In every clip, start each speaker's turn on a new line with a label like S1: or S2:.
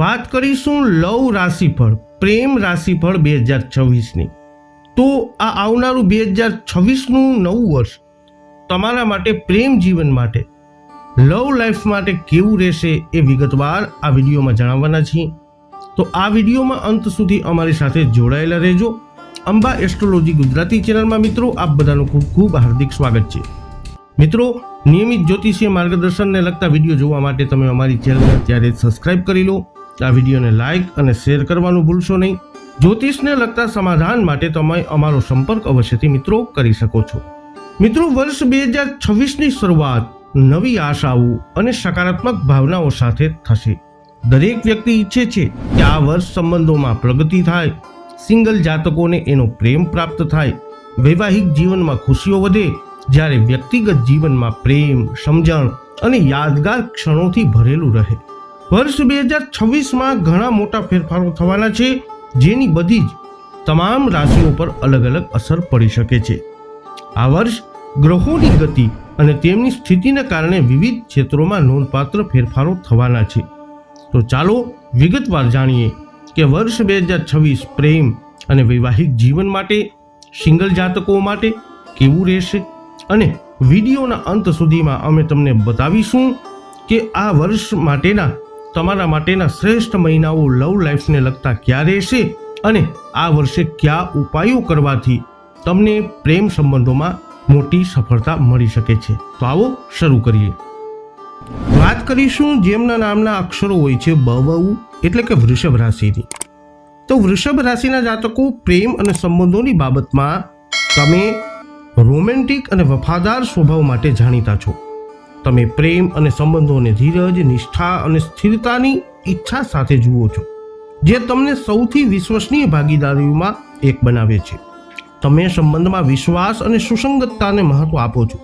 S1: વાત કરીશું લવ રાશિફળ, પ્રેમ રાશિફળ બે હજાર છવ્વીસની. તો આ આવનારું બે હજાર છવ્વીસનું નવું વર્ષ તમારા માટે પ્રેમ જીવન માટે, લવ લાઈફ માટે કેવું રહેશે એ વિગતવાર આ વિડીયોમાં જણાવવાના છીએ. તો આ વિડીયોમાં અંત સુધી અમારી સાથે જોડાયેલા રહેજો. અંબા એસ્ટ્રોલોજી ગુજરાતી ચેનલમાં મિત્રો, આપ બધાનું ખૂબ ખૂબ હાર્દિક સ્વાગત છે. મિત્રો, નિયમિત જ્યોતિષીય માર્ગદર્શનને લગતા વીડિયો જોવા માટે તમે અમારી ચેનલને અત્યારે સબસ્ક્રાઇબ કરી લો. આ વિડીયોને લાઇક અને શેર કરવાનું ભૂલશો નહીં. જ્યોતિષને લગતા સમાધાન માટે તમે અમારો સંપર્ક અવશ્યથી મિત્રો કરી શકો છો. મિત્રો, વર્ષ બે હજાર છવ્વીસની શરૂઆત નવી આશાઓ અને સકારાત્મક ભાવનાઓ સાથે થશે. દરેક વ્યક્તિ ઈચ્છે છે કે આ વર્ષ સંબંધોમાં પ્રગતિ થાય, સિંગલ જાતકોને એનો પ્રેમ પ્રાપ્ત થાય, વૈવાહિક જીવનમાં ખુશીઓ વધે, જ્યારે વ્યક્તિગત જીવનમાં પ્રેમ, સમજણ અને યાદગાર ક્ષણોથી ભરેલું રહે. વર્ષ બે હજાર છવ્વીસમાં ઘણા મોટા ફેરફારો થવાના છે, જેની બધી જ તમામ રાશિઓ પર અલગ અલગ અસર પડી શકે છે. આ વર્ષ ગ્રહોની ગતિ અને તેમની સ્થિતિને કારણે વિવિધ ક્ષેત્રોમાં નોંધપાત્ર ફેરફારો થવાના છે. તો ચાલો વિગતવાર જાણીએ કે વર્ષ બે હજાર છવ્વીસ પ્રેમ અને વૈવાહિક જીવન માટે, સિંગલ જાતકો માટે કેવું રહેશે? અને વિડીયોના અંત સુધીમાં અમે તમને બતાવીશું કે આ વર્ષ માટેના તમારા માટેના શ્રેષ્ઠ મહિનાઓ લવ લાઈફને લગતા ક્યાં રહેશે અને આ વર્ષે કયા ઉપાયો કરવાથી તમને પ્રેમ સંબંધોમાં મોટી સફળતા મળી શકે છે? તો આવો શરૂ કરીએ. વાત કરીશું જેમના નામના અક્ષરો હોય છે બવઉ એટલે કે વૃષભ રાશિની. તો વૃષભ રાશિના જાતકો પ્રેમ અને સંબંધોની બાબતમાં તમે રોમેન્ટિક અને વફાદાર સ્વભાવ માટે જાણીતા છો. તમે પ્રેમ અને સંબંધોને ધીરજ, નિષ્ઠા અને સ્થિરતાની ઈચ્છા સાથે જુઓ છો, જે તમને સૌથી વિશ્વસનીય ભાગીદારીઓમાં એક બનાવે છે. તમે સંબંધમાં વિશ્વાસ અને સુસંગતતાને મહત્વ આપો છો.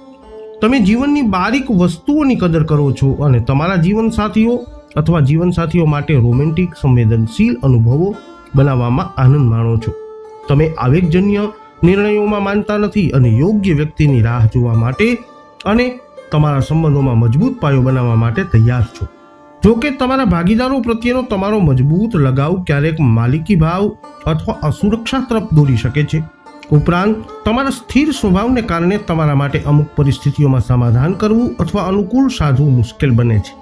S1: તમે જીવનની બારીક વસ્તુઓની કદર કરો છો અને તમારા જીવનસાથીઓ અથવા જીવનસાથીઓ માટે રોમેન્ટિક, સંવેદનશીલ અનુભવો બનાવવામાં આનંદ માણો છો. તમે આવેગજન્ય નિર્ણયોમાં માનતા નથી અને યોગ્ય વ્યક્તિની રાહ જોવા માટે અને તમારા સંબંધોમાં મજબૂત પાયો બનાવવા માટે તૈયાર છો. જો કે તમારા ભાગીદારો પ્રત્યેનો તમારો મજબૂત લગાવ ક્યારેક માલિકી ભાવ અથવા અસુરક્ષા તરફ દોરી શકે છે. ઉપરાંત, તમારા સ્થિર સ્વભાવને કારણે તમારા માટે અમુક પરિસ્થિતિઓમાં સમાધાન કરવું અથવા અનુકૂળ સાધવું મુશ્કેલ બને છે.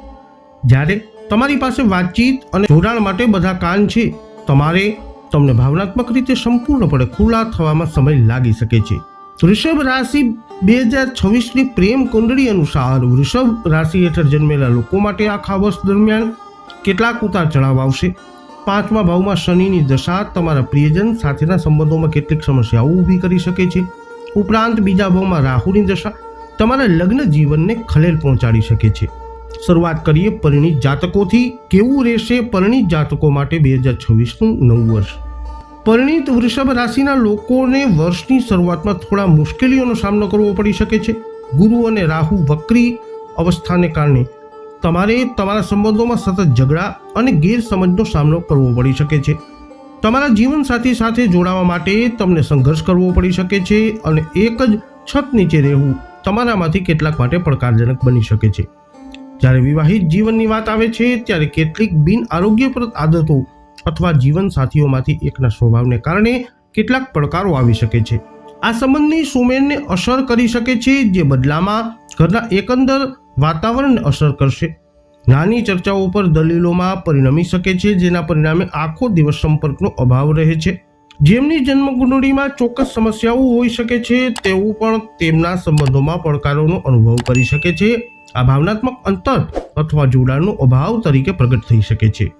S1: જ્યારે તમારી પાસે વાતચીત અને જોડાણ માટે બધા કાન છે, તમારે તમને ભાવનાત્મક રીતે સંપૂર્ણપણે ખુલ્લા થવામાં સમય લાગી શકે છે. વૃષભ રાશિ બે હજાર છવ્વીસની પ્રેમ કુંડળી અનુસાર વૃષભ રાશિ હેઠળ જન્મેલા લોકો માટે આખા વર્ષ દરમિયાન કેટલાક ઉતાર ચઢાવ આવશે. પાંચમા ભાવમાં શનિની દશા તમારા પ્રિયજન સાથેના સંબંધોમાં કેટલીક સમસ્યાઓ ઊભી કરી શકે છે. ઉપરાંત બીજા ભાવમાં રાહુની દશા તમારા લગ્ન જીવનને ખલેલ પહોંચાડી શકે છે. શરૂઆત કરીએ પરિણીત જાતકોથી. કેવું રહેશે પરિણીત જાતકો માટે બે હજાર છવ્વીસનું નવું વર્ષ? પરિણીત વૃષભ રાશિના લોકોને વર્ષની શરૂઆતમાં થોડા મુશ્કેલીઓનો સામનો કરવો પડી શકે છે. ગુરુ અને રાહુ વક્રી અવસ્થાને કારણે તમારે તમારા સંબંધોમાં સતત ઝઘડા અને ગેરસમજનો સામનો કરવો પડી શકે છે. તમારા જીવનસાથી સાથે જોડાવા માટે તમને સંઘર્ષ કરવો પડી શકે છે અને એક જ છત નીચે રહેવું તમારામાંથી કેટલાક માટે પડકારજનક બની શકે છે. જ્યારે વિવાહિત જીવનની વાત આવે છે, ત્યારે કેટલીક બિન આરોગ્યપ્રદ આદતો અથવા જીવનસાથીઓમાંથી એકના સ્વભાવને કારણે કેટલાક પડકારો આવી શકે છે. આ સંબંધની સુમેળને અસર કરી શકે છે જે બદલામાં ઘરના એકંદર વાતાવરણને અસર કરશે. નાની ચર્ચાઓ પર દલીલોમાં પરિણમી શકે છે, જેના પરિણામે આખો દિવસ સંપર્કનો અભાવ રહે છે. જેમની જન્મકુંડળીમાં ચોક્કસ સમસ્યાઓ હોઈ શકે છે તેવું પણ તેમના સંબંધોમાં પડકારોનો અનુભવ કરી શકે છે. આ ભાવનાત્મક અંતર અથવા જોડાણનો અભાવ તરીકે પ્રગટ થઈ શકે છે.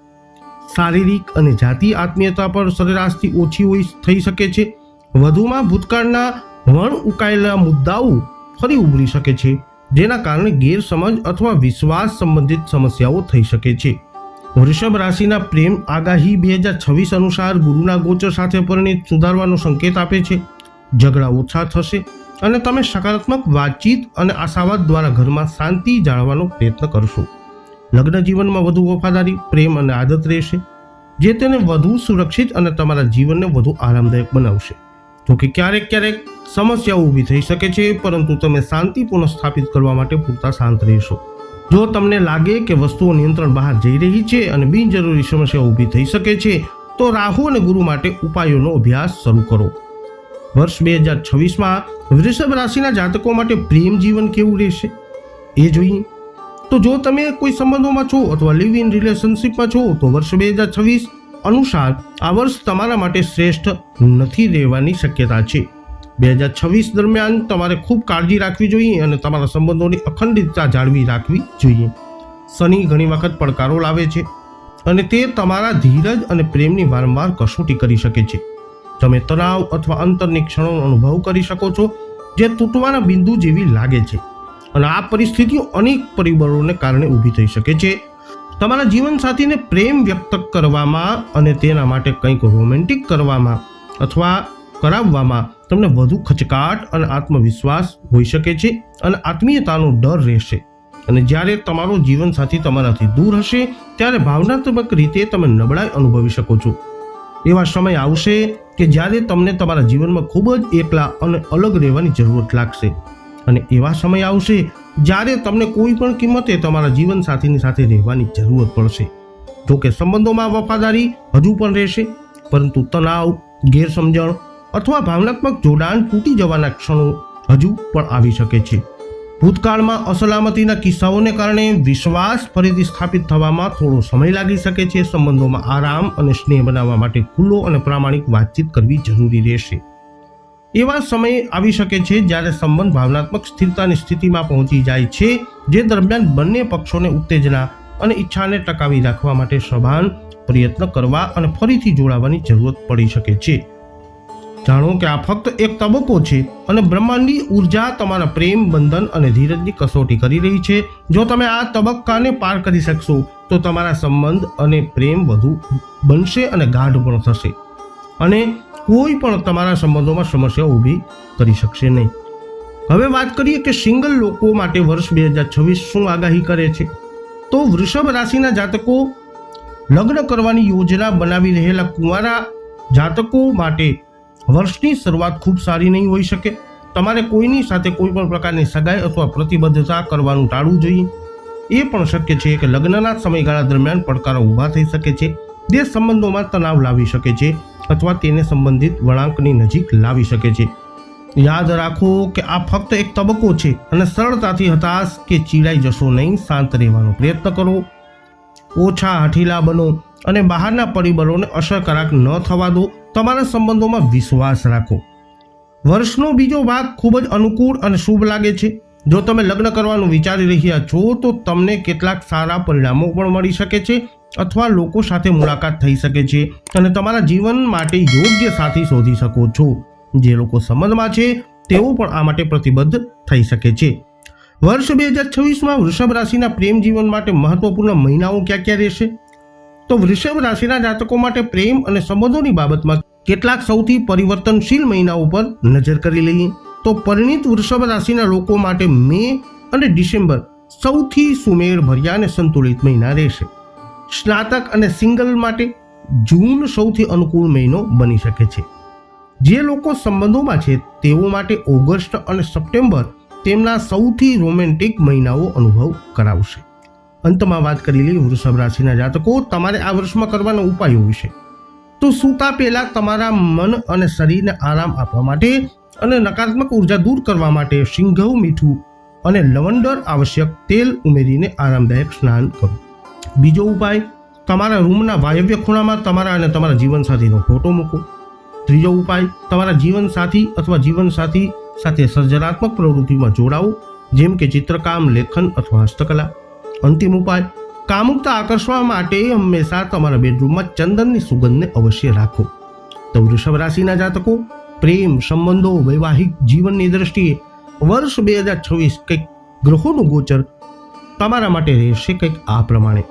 S1: શારીરિક અને જાતિ આત્મીયતા પર સરેરાશથી ઓછી હોઈ થઈ શકે છે. વધુમાં ભૂતકાળના વણ ઉકાયેલા મુદ્દાઓ ફરી ઉભરી શકે છે, જેના કારણે ગેરસમજ અથવા વિશ્વાસ સંબંધિત સમસ્યાઓ થઈ શકે છે. વૃષભ રાશિના પ્રેમ આગાહી બે હજાર છવ્વીસ અનુસાર ગુરુના ગોચર સાથે પરિણિત સુધારવાનો સંકેત આપે છે. ઝઘડા ઓછા થશે અને તમે સકારાત્મક વાતચીત અને આશાવાદ દ્વારા ઘરમાં શાંતિ જાળવવાનો પ્રયત્ન કરશો. લગ્ન જીવનમાં વધુ વફાદારી, પ્રેમ અને આદત રહેશે, જે તેને વધુ સુરક્ષિત અને તમારા જીવનને વધુ આરામદાયક બનાવશે. જોકે ક્યારેક ક્યારેક સમસ્યાઓ ઊભી થઈ શકે છે, પરંતુ તમે શાંતિ પુનઃસ્થાપિત કરવા માટે પૂરતા શાંત રહેશો. જો તમને લાગે કે વસ્તુઓ નિયંત્રણ બહાર જઈ રહી છે અને બિનજરૂરી સમસ્યાઓ ઊભી થઈ શકે છે, તો રાહુ અને ગુરુ માટે ઉપાયોનો અભ્યાસ શરૂ કરો. વર્ષ બે હજાર છવ્વીસમાં વૃષભ રાશિના જાતકો માટે પ્રેમ જીવન કેવું રહેશે? એ જોઈએ. તો જો તમે કોઈ સંબંધોમાં છો અથવા લિવ ઇન રિલેશનશિપમાં છો, તો વર્ષ બે હજાર છવ્વીસ અનુસાર આ વર્ષ તમારા માટે શ્રેષ્ઠ નથી રહેવાની શક્યતા છે. બે હજાર છવ્વીસ દરમિયાન તમારે ખૂબ કાળજી રાખવી જોઈએ અને તમારા સંબંધોની અખંડિતતા જાળવી રાખવી જોઈએ. શનિ ઘણી વખત પડકારો લાવે છે અને તે તમારા ધીરજ અને પ્રેમની વારંવાર કસોટી કરી શકે છે. તમે તણાવ અથવા અંતરની ક્ષણોનો અનુભવ કરી શકો છો જે તૂટવાના બિંદુ જેવી લાગે છે. અને આ પરિસ્થિતિઓ અનેક પરિબળોને કારણે ઊભી થઈ શકે છે. તમારા જીવનસાથીને પ્રેમ વ્યક્ત કરવામાં અને તેના માટે કંઈક રોમેન્ટિક કરવામાં અથવા કરાવવામાં તમને વધુ ખચકાટ અને આત્મવિશ્વાસ હોઈ શકે છે અને આત્મીયતાનો ડર રહેશે. અને જ્યારે તમારો જીવનસાથી તમારાથી દૂર હશે, ત્યારે ભાવનાત્મક રીતે તમે નબળાઈ અનુભવી શકો છો. એવા સમય આવશે કે જ્યારે તમને તમારા જીવનમાં ખૂબ જ એકલા અને અલગ રહેવાની જરૂરત લાગશે. અને એવા સમય આવશે જ્યારે તમને કોઈ પણ કિંમતે તમારા જીવનસાથીની સાથે રહેવાની જરૂરત પડશે. જો કે સંબંધોમાં વફાદારી હજુ પણ રહેશે, પરંતુ તણાવ, ગેરસમજણ અથવા ભાવનાત્મક જોડાણ તૂટી જવાના ક્ષણો હજુ પણ આવી શકે છે. ભૂતકાળમાં અસલામતીના કિસ્સાઓને કારણે વિશ્વાસ ફરીથી સ્થાપિત થવામાં થોડો સમય લાગી શકે છે. સંબંધોમાં આરામ અને સ્નેહ બનાવવા માટે ખુલ્લો અને પ્રામાણિક વાતચીત કરવી જરૂરી રહેશે. એવા સમય આવી શકે છે જ્યારે સંબંધ ભાવનાત્મક સ્થિરતાની સ્થિતિમાં પહોંચી જાય છે, જે દરમિયાન બંને પક્ષોને ઉત્તેજના અને ઈચ્છાને ટકાવી રાખવા માટે સભાન પ્રયત્ન કરવા અને ફરીથી જોડાવાની જરૂરત પડી શકે છે. જાણો કે આ ફક્ત એક તબક્કો છે અને બ્રહ્માંડની ઊર્જા તમારા પ્રેમ, બંધન અને ધીરજની કસોટી કરી રહી છે. જો તમે આ તબક્કાને પાર કરી શકશો, તો તમારા સંબંધ અને પ્રેમ વધુ બનશે અને ગાઢ પણ થશે. અને કોઈ પણ તમારા સંબંધોમાં સમસ્યા ઊભી કરી શકશે નહીં. હવે વાત કરીએ કે સિંગલ લોકો માટે વર્ષ બે હજાર છવ્વીસ શું આગાહી કરે છે? તો વૃષભ રાશિના જાતકો લગ્ન કરવાની યોજના બનાવી રહેલા કુંવારા જાતકો માટે વર્ષની શરૂઆત ખૂબ સારી નહીં હોઈ શકે. તમારે કોઈની સાથે કોઈ પણ પ્રકારની સગાઈ અથવા પ્રતિબદ્ધતા કરવાનું ટાળવું જોઈએ. એ પણ શક્ય છે કે લગ્નના સમયગાળા દરમિયાન પડકારો ઊભા થઈ શકે છે. જે સંબંધોમાં તણાવ લાવી શકે છે. અથવા તેને સંબંધિત વળાંકની નજીક લાવી શકે છે. યાદ રાખો કે આ ફક્ત એક તબક્કો છે અને સરળતાથી હતાશ કે ચીડાઈ જશો નહીં, શાંત રહેવાનો પ્રયત્ન કરો. ઓછા હઠીલા બનો અને બહારના પરિબળોને અસરકારક ન થવા દો. તમારા સંબંધોમાં વિશ્વાસ રાખો. વર્ષનો બીજો ભાગ ખૂબ જ અનુકૂળ અને શુભ લાગે છે. જો તમે લગ્ન કરવાનું વિચારી રહ્યા છો, તો તમને કેટલાક સારા પરિણામો પણ મળી શકે છે. અથવા લોકો સાથે મુલાકાત થઈ શકે છે અને તમારા જીવન માટે યોગ્ય સાથી શોધી શકો છો. જે લોકો સંબંધમાં છે, તેઓ પણ આ માટે પ્રતિબદ્ધ થઈ શકે છે. વર્ષ બે હજાર છવ્વીસમાં વૃષભ રાશિના પ્રેમ જીવન માટે મહત્વપૂર્ણ મહિનાઓ ક્યાં ક્યાં રહેશે? તો વૃષભ રાશિના જાતકો માટે પ્રેમ અને સંબંધોની બાબતમાં કેટલાક સૌથી પરિવર્તનશીલ મહિનાઓ પર નજર કરી લઈએ. તો પરિણિત વૃષભ રાશિના લોકો માટે મે અને ડિસેમ્બર સૌથી સુમેળ ભર્યા અને સંતુલિત મહિના રહેશે. સ્નાતક અને સિંગલ માટે જૂન સૌથી અનુકૂળ મહિનો બની શકે છે. જે લોકો સંબંધોમાં છે, તેઓ માટે ઓગસ્ટ અને સપ્ટેમ્બર તેમના સૌથી રોમેન્ટિક મહિનાઓ અનુભવ કરાવશે. અંતમાં વાત કરી લઈએ વૃષભ રાશિના જાતકો. તમારે આ વર્ષમાં કરવાના ઉપાયો વિશે. તો સૂતા પહેલા તમારા મન અને શરીરને આરામ આપવા માટે અને નકારાત્મક ઊર્જા દૂર કરવા માટે સિંઘવ મીઠું અને લવંડર આવશ્યક તેલ ઉમેરીને આરામદાયક સ્નાન કરો. બીજો ઉપાય, તમારા રૂમના વાયવ્ય ખૂણામાં તમારા અને તમારા જીવનસાથીનો ફોટો મૂકો. ત્રીજો ઉપાય, તમારા જીવનસાથી અથવા જીવનસાથી સાથે સર્જનાત્મક પ્રવૃત્તિમાં જોડાવો જેમ કે ચિત્રકામ, લેખન અથવા હસ્તકલા. અંતિમ ઉપાય, કામુકતા આકર્ષવા માટે હંમેશા તમારા બેડરૂમમાં ચંદનની સુગંધને અવશ્ય રાખો. તો વૃષભ રાશિના જાતકો, પ્રેમ, સંબંધો, વૈવાહિક જીવનની દ્રષ્ટિએ વર્ષ બે હજાર છવ્વીસ કંઈક ગ્રહોનું ગોચર તમારા માટે રહેશે કંઈક આ પ્રમાણે.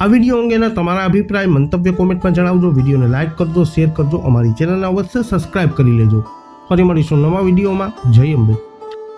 S1: આ વીડિયો અંગેના તમારા અભિપ્રાય મંતવ્ય કોમેન્ટમાં જણાવજો, વિડીયોને લાઇક કરજો, શેર કરજો, અમારી ચેનલને અવશ્ય સબસ્ક્રાઇબ કરી લેજો. ફરી મળીશું નવા વિડીયોમાં. જય અંબે.